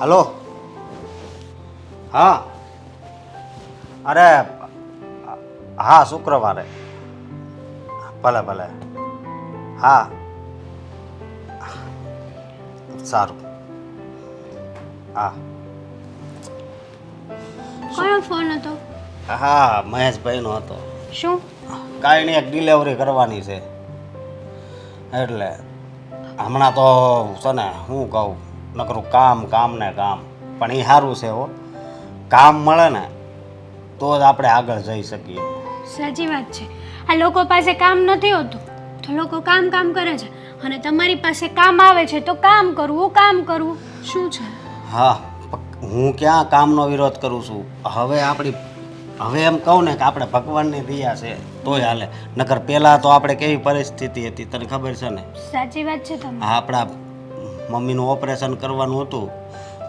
Hello. હા. અરે હા શુક્રવારે. ભલે ભલે. હા. સારું. હા. કયો ફોન હતો? હા મહેશભાઈનો હતો. શું? કાંઈ નહીં એક ડિલિવરી કરવાની છે. એટલે હમણાં તો છે ને હું કહું. નકરું કામ કામ ને કામ. પણ એ સારું છે હો. કામ મળે ને તો જ આપણે આગળ જઈ શકીએ. સાચી વાત છે. આ લોકો પાસે કામ નથી હોતું. તો લોકો કામ કામ કરે છે. અને તમારી પાસે કામ આવે છે તો કામ કરવું કામ કરવું શું છે? હા હું ક્યાં કામનો વિરોધ કરું છું? હવે આપણી હવે એમ કહું ને કે આપણે ભગવાનની દયા છે તોય હાલે. નકર પહેલાં તો આપણે કેવી પરિસ્થિતિ હતી તને ખબર છે ને? સાચી વાત છે તમે આપણા મમ્મીનું ઓપરેશન કરવાનું હતું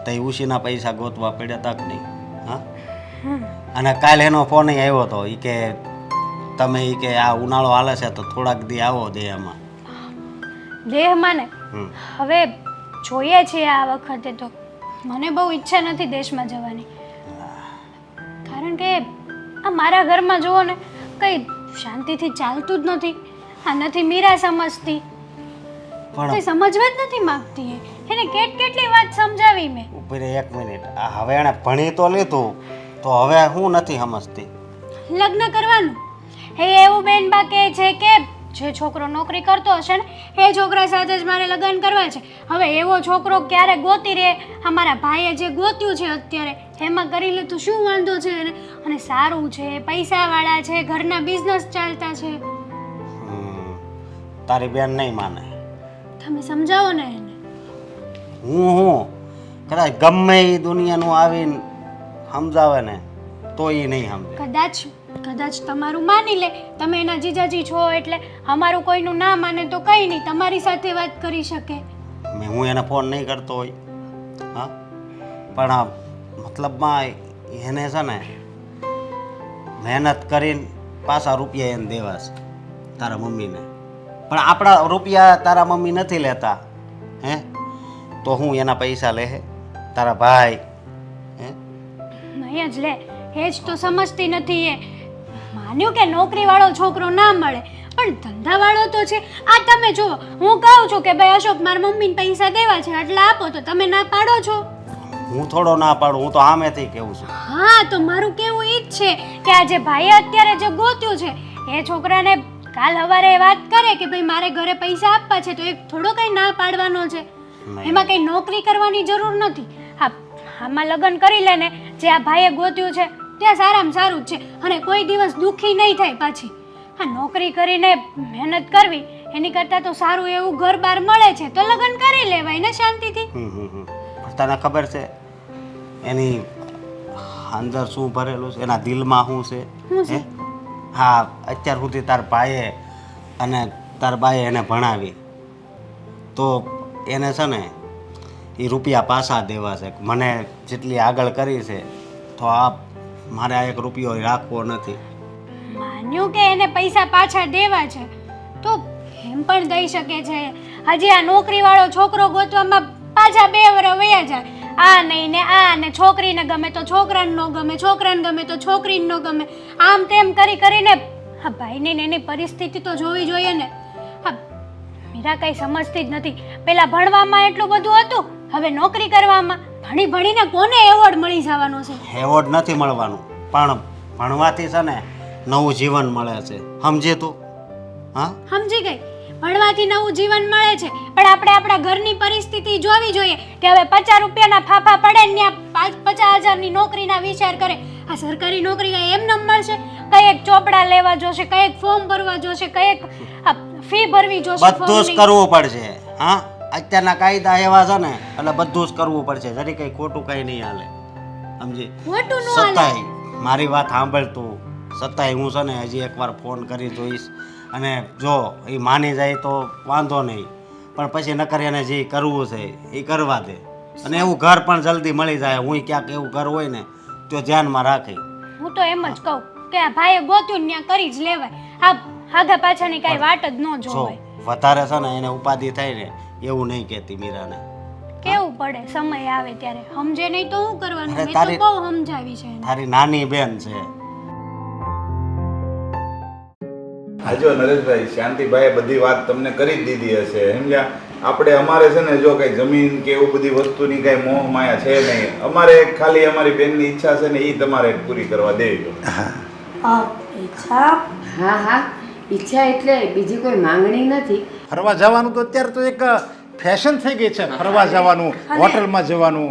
તો એ ઉશીના પૈસા ગોતવા પડ્યા તક નહીં હા? અને કાલે એનો ફોન આવ્યો હતો એ કે તમે એ કે આ ઉનાળો હાલે છે તો થોડાક દી આવો દેહમાં. દેહમાં ને હવે જોઈએ છીએ આ વખતે તો. મને બહુ ઈચ્છા નથી દેશમાં જવાની. કારણ કે આ મારા ઘરમાં જુઓ ને કંઈ શાંતિથી ચાલતું જ નથી. આ નથી મીરા સમજતી. પણ કંઈ સમજવા જ નથી માંગતી એને કેટ કેટલી વાત સમજાવી મેં. ઊભી રહે એક મિનિટ. આ હવે એણે ભણી તો લીધું તો હવે હું નથી સમજતી. લગ્ન કરવાનું. હે એવું બેન બા કહે છે કે જે છોકરો નોકરી કરતો હશે ને એ છોકરા સાથે જ મારે લગ્ન કરવા છે. હવે એવો છોકરો ક્યારે ગોતી રહે? અમારા ભાઈએ જે ગોત્યું છે અત્યારે એમાં કરી લીધું શું વાંધો છે એને? અને સારું છે પૈસાવાળા છે ઘરના બિઝનેસ ચાલતા છે. તારી બેન નહીં માને. તમે સમજાવો ને એને. હું હું? કદાચ ગમે એ દુનિયાનું આવીને સમજાવે ને તો એ નહીં સમજે. કદાચ કદાચ તમારું માની લે. તમે એના જીજાજી છો એટલે અમારું કોઈનું ના માને તો કંઈ નહીં તમારી સાથે વાત કરી શકે. મેં હું એને ફોન નહીં કરતો હોય. હા? પણ આ મતલબમાં એને છે ને મહેનત કરીને પાછા રૂપિયા એને દેવા તારા મમ્મીને. પણ આપણા રૂપિયા તારા મમ્મી નથી લેતા હે? તો હું એના પૈસા લે તારા ભાઈ હે? નહીં જ લે એ જ તો સમજતી નથી એ. માન્યું કે નોકરીવાળો છોકરો ના મળે પણ ધંધાવાળો તો છે. આ તમે જુઓ હું કહું છું કે ભાઈ અશોક મારા મમ્મીને પૈસા દેવા છે એટલે આપો તો તમે ના પાડો છો. હું થોડો ના પાડું હું તો આમેથી કેવું છું. હા તો મારું કેવું ઈ જ છે કે આ જે ભાઈએ અત્યારે જે ગોત્યું છે એ છોકરાને કાલ હવારે વાત કરે કે ભાઈ મારે ઘરે પૈસા આપવા છે તો એ થોડો કંઈ ના પાડવાનો છે. એમાં કંઈ નોકરી કરવાની જરૂર નથી. હા આમાં લગ્ન કરી લે ને જે આ ભાઈએ ગોત્યું છે ત્યાં સારામાં સારું જ છે. અને કોઈ દિવસ દુઃખી નહીં થાય પાછી. હા નોકરી કરીને મહેનત કરવી એની કરતાં તો સારું એવું ઘર બાર મળે છે. તો લગ્ન કરી લેવાય ને શાંતિથી. તને ખબર છે એની અંદર શું ભરેલું છે? એના દિલમાં શું શું છે છે? હે? હા, અત્યાર સુધી તાર ભાઈએ અને તાર બાએ એને ભણાવી. તો એને છે ને એ રૂપિયા પાછા દેવા છે. મને જેટલી આગળ કરી છે, તો આ મારે આ એક રૂપિયો રાખવો નથી. માન્યું કે એને પૈસા પાછા દેવા છે? તો એમ પણ દઈ શકે છે, હજી આ નોકરીવાળો છોકરો ગોતવામાં પાછા બે વર વયા જાય. આ નહીં ને આ ને છોકરીને ગમે તો છોકરાને ન ગમે છોકરાને ગમે તો છોકરીને ન ગમે. આમ તેમ કરી કરીને હા ભાઈને ને એની પરિસ્થિતિ તો જોવી જોઈએ ને. હા મીરા કંઈ સમજતી જ નથી. પેલા ભણવામાં એટલું બધું હતું હવે નોકરી કરવામાં. ભણી ભણીને કોને એવોર્ડ મળી જવાનો છે? એવોર્ડ નથી મળવાનું પણ ભણવાથી છે ને નવું જીવન મળે છે. સમજે તું? હા? સમજી ગઈ. ભણવાથી નવું જીવન મળે છે. પણ આપણે આપણા ઘરની પરિસ્થિતિ જોવી જોઈએ કે હવે પચાસ રૂપિયાના ફાફા પડે ને ત્યાં પચાસ હજારની નોકરીના વિચાર કરે. આ સરકારી નોકરી કઈ એમ ન મળશે? એક ચોપડા લેવા જોશે કયેક ફોર્મ ભરવા જોશે કયેક ફી ભરવી જોશે બધું જ કરવું પડશે હા? અત્યારના કાયદા એવા છે ને એટલે બધું જ કરવું પડશે. જરી કઈ ખોટું કઈ નહીં હાલે. સમજી? ખોટું ન હાલે. મારી વાત સાંભળ તું. સતાય હું છે ને હજી એકવાર ફોન કરી જોઈશ. અને જો એ માની જાય તો વાંધો નહીં. પણ પછી નકર એને જે કરવું છે એ કરવા દે. અને એવું ઘર પણ જલ્દી મળી જાય. હું ક્યાંક એવું ઘર હોય ને તો ધ્યાનમાં રાખી. હું તો એમ જ કહું કે આ ભાઈએ ગોત્યું ને ત્યાં કરી જ લેવાય. આ આગા પાછળની કાંઈ વાટ જ ન જો જોવાય. વધારે છે ને એને ઉપાધિ થાય ને એવું નહીં કહેતી મીરાને. કેવું પડે? સમય આવે ત્યારે. સમજે નહીં તો શું કરવાનું? મેં તો બહુ સમજાવી છે તારી નાની બેન છે. હા. જો નરેશભાઈ શાંતિભાઈએ બધી વાત તમને કરી જ દીધી હશે. સમજ્યા આપણે અમારે છે ને જો કઈ જમીન કે એવું બધી વસ્તુની કઈ મોહ માયા છે નહીં. અમારે ખાલી અમારી બેનની ઈચ્છા છે ને એ તમારે પૂરી કરવા દેવી ઈચ્છા? હા હા. ઈચ્છા એટલે બીજી કોઈ માંગણી નથી. ફરવા જવાનું તો અત્યારે તો એક ફેશન થઈ ગઈ છે ફરવા જવાનું હોટલમાં જવાનું.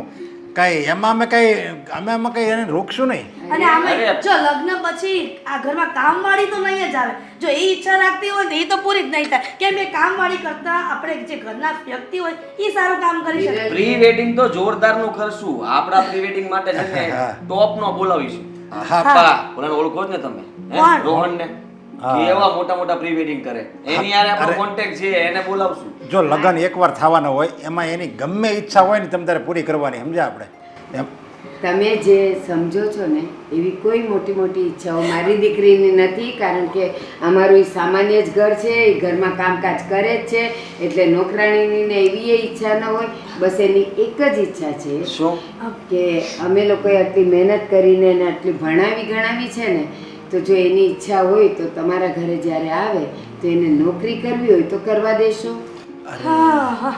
કઈ એમાં અમે કઈ અમે એમાં કઈ એને રોકશું નહીં. અને આમે જો લગ્ન પછી આ ઘરમાં કામવાળી તો નહીં જ આવે. જો એ ઈચ્છા રાખતી હોય ને એ તો પૂરી જ નહીં થાય. કેમ કે કામવાળી કરતા આપણે જે ઘરના વ્યક્તિ હોય એ સારું કામ કરી શકે. પ્રી વેડિંગ તો જોરદારનું કરશું. આપણા પ્રી વેડિંગ માટે છે ને ટોપ નો બોલાવીશું. હા પા ઓલાને ઓળખો જ ને તમે રોહન ને કેવા મોટા મોટા પ્રી વેડિંગ કરે એની યારે આપણો કોન્ટેક્ટ છે એને બોલાવશું. જો લગ્ન એકવાર થવાના હોય એમાં એની ગમે ઈચ્છા હોય ને તમે તારે પૂરી કરવાની સમજ્યા આપણે? તમે જે સમજો છો ને એવી કોઈ મોટી મોટી ઈચ્છાઓ મારી દીકરીની નથી કારણ કે અમારું એ સામાન્ય જ ઘર છે એ ઘરમાં કામકાજ કરે જ છે એટલે નોકરાણીની ને એવી એ ઈચ્છા ન હોય બસ એની એક જ ઈચ્છા છે કે અમે લોકોએ આટલી મહેનત કરીને એને આટલી ભણાવી ગણાવી છે ને તો જો એની ઈચ્છા હોય તો તમારા ઘરે જ્યારે આવે તો એને નોકરી કરવી હોય તો કરવા દેશો. હા હા.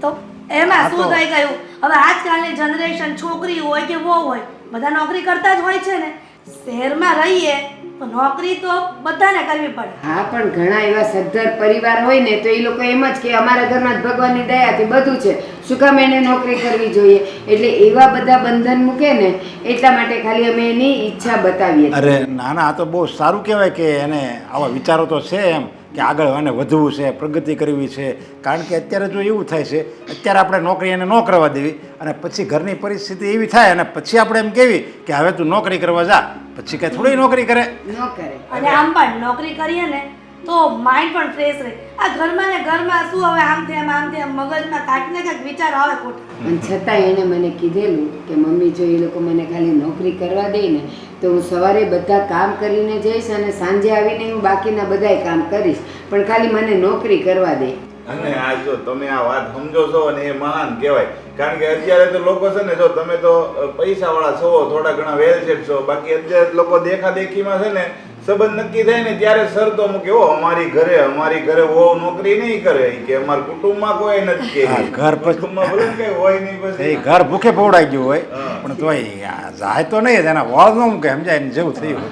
તો એમાં શું થઈ ગયું? હવે આજકાલની જનરેશન છોકરી હોય કે વહુ હોય બધા નોકરી કરતા જ હોય છે ને. શહેરમાં રહીએ તો નોકરી તો બધાને કરવી પડે. હા પણ ઘણા એવા સદ્ધર પરિવાર હોય ને તો એ લોકો એમ જ કે અમારા ઘરમાં જ ભગવાનની દયાથી બધું છે. શું કામ એને નોકરી કરવી જોઈએ? એટલે એવા બધા બંધન મૂકે ને એટલા માટે ખાલી અમે એની ઈચ્છા બતાવીએ અરે ના ના આ તો બહુ સારું કહેવાય કે એને આવા વિચારો તો છે એમ. કે આગળ એને વધવું છે પ્રગતિ કરવી છે. કારણ કે અત્યારે જો એવું થાય છે અત્યારે આપણે નોકરી એને ન કરવા દેવી અને પછી ઘરની પરિસ્થિતિ એવી થાય અને પછી આપણે એમ કહેવી કે હવે તું નોકરી કરવા જા પછી કાંઈ થોડી નોકરી કરે. ન કરે. અને આમ પણ નોકરી કરીએ ને તો માઇન્ડ પણ ફ્રેશ રહે. આ ઘરમાં ને ઘરમાં શું હવે આમ તેમ આમ તેમ મગજમાં કાંઈક ને કાંઈક વિચાર આવે ખોટા. અને છતાં એણે મને કીધેલું કે મમ્મી જો એ લોકો મને ખાલી નોકરી કરવા દે ને તો હું સવારે બધા કામ કરીને જઈશ અને સાંજે આવીને હું બાકીના બધાય કામ કરીશ. પણ ખાલી મને નોકરી કરવા દે. અને આ જો તમે આ વાત સમજો છો અને એ મહાન કહેવાય. કારણ કે અત્યારે તો લોકો છે ને જો તમે તો પૈસા વાળા છો થોડા ઘણા વેલ સેટ છો બાકી અત્યારે લોકો દેખા દેખીમાં છે ને સંબંધ નક્કી થાય ને ત્યારે શરતો મૂકે ઓ અમારી ઘરે અમારી ઘરે ઓ નોકરી નહીં કરે. કે અમારા કુટુંબમાં કોઈ નથી કે. ઘર કુટુંબમાં ભલે કઈ હોય નહીં એ પછી ઘર ભૂખે પવડાઈ ગયું હોય પણ તોય જાય તો નહીં જ એના વાળ ન મૂકે સમજાય ને જેવું થયું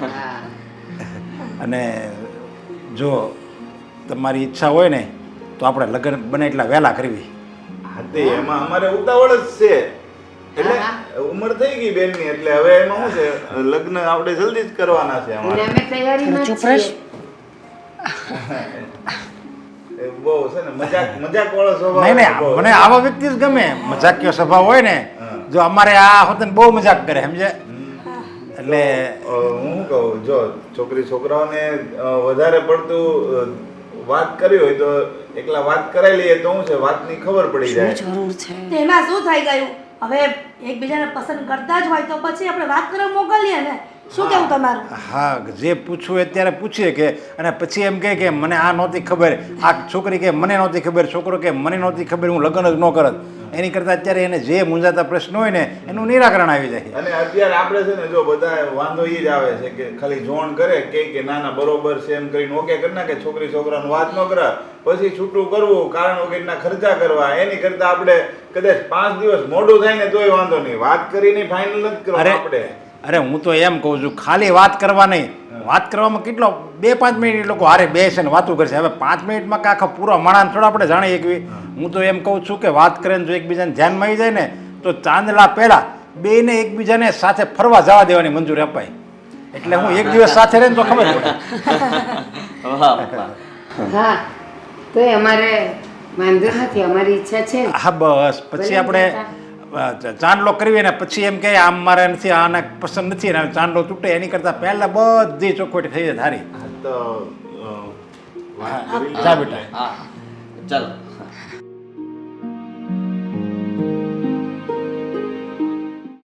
અને જો તમારી ઈચ્છા હોય ને તો આપણે લગ્ન બને એટલા વહેલા કરવી. હા, તે એમાં અમારે ઉતાવળ જ છે. એટલે ઉંમર થઈ ગઈ બેનની એટલે હવે એમાં શું છે? લગ્ન આપણે જલ્દી જ કરવાના છે અમારે. અમે તૈયારીમાં જ છીએ. બહુ છે ને મજાક મજાક વાળો સ્વભાવ નહીં નહીં મને આવા વ્યક્તિ જ ગમે. મજાકીય સ્વભાવ હોય ને જો અમારે આ હોત બહુ મજાક કરે સમજે? એટલે હું શું કહું જો છોકરી છોકરાઓને વધારે પડતું વાત કરી હોય તો એકલા વાત કરાવી લઈએ તો શું છે? વાતની ખબર પડી જાય. તેમાં શું થઈ ગયું? હવે એકબીજાને પસંદ કરતા જ હોય તો પછી આપણે વાત કરવા મોકલીએ ને. શું કેવું તમારું? હા જે પૂછવું હોય ત્યારે પૂછીએ કે અને પછી એમ કહે કે મને આ નહોતી ખબર. આ છોકરી કે મને નહોતી ખબર. છોકરો કે મને નહોતી ખબર. હું લગ્ન જ ન કરત. એની કરતાં અત્યારે એને જે મૂંઝાતા પ્રશ્ન હોય ને એનું નિરાકરણ આવી જાય. અને અત્યારે આપણે છે ને જો બધા વાંધો એ જ આવે છે કે ખાલી જોણ કરે કે કે ના ના બરોબર છે એમ કરીને ઓકે કરી નાખે છોકરી છોકરાનું વાત ન કરે પછી છૂટું કરવું કારણ વગરના ખર્ચા કરવા એની કરતા આપણે કદાચ પાંચ દિવસ મોડું થાય ને તોય વાંધો નહીં. વાત કરીને ફાઇનલ નથી કરવું આપણે. અરે હું તો એમ કહું છું ખાલી વાત કરવા નહીં વાત કરવામાં કેટલો બે પાંચ મિનિટ લોકો હારે બેસે ને વાતું કરશે. હવે પાંચ મિનિટમાં કે આખા પૂરો માણસ થોડા આપણે જાણી શકવી હું. તો એમ કહું છું કે વાત કરે જો એકબીજાને ધ્યાનમાં આવી જાય ને તો ચાંદલા પહેલાં બેને એકબીજાને સાથે ફરવા જવા દેવાની મંજૂરી અપાય. એટલે હું એક દિવસ સાથે રહે તો ખબર પડે. હા તો અમારે વાંધો નથી અમારી ઈચ્છા છે. હા બસ. પછી આપણે ચાંદલો કરવી ને પછી એમ કે આમ મારે નથી આને પસંદ નથી. અને ચાંદલો તૂટે. એની કરતાં પહેલાં બધી ચોખ્ખોટી થઈ જાય ધારી. તો જા બેટા. ચાલો.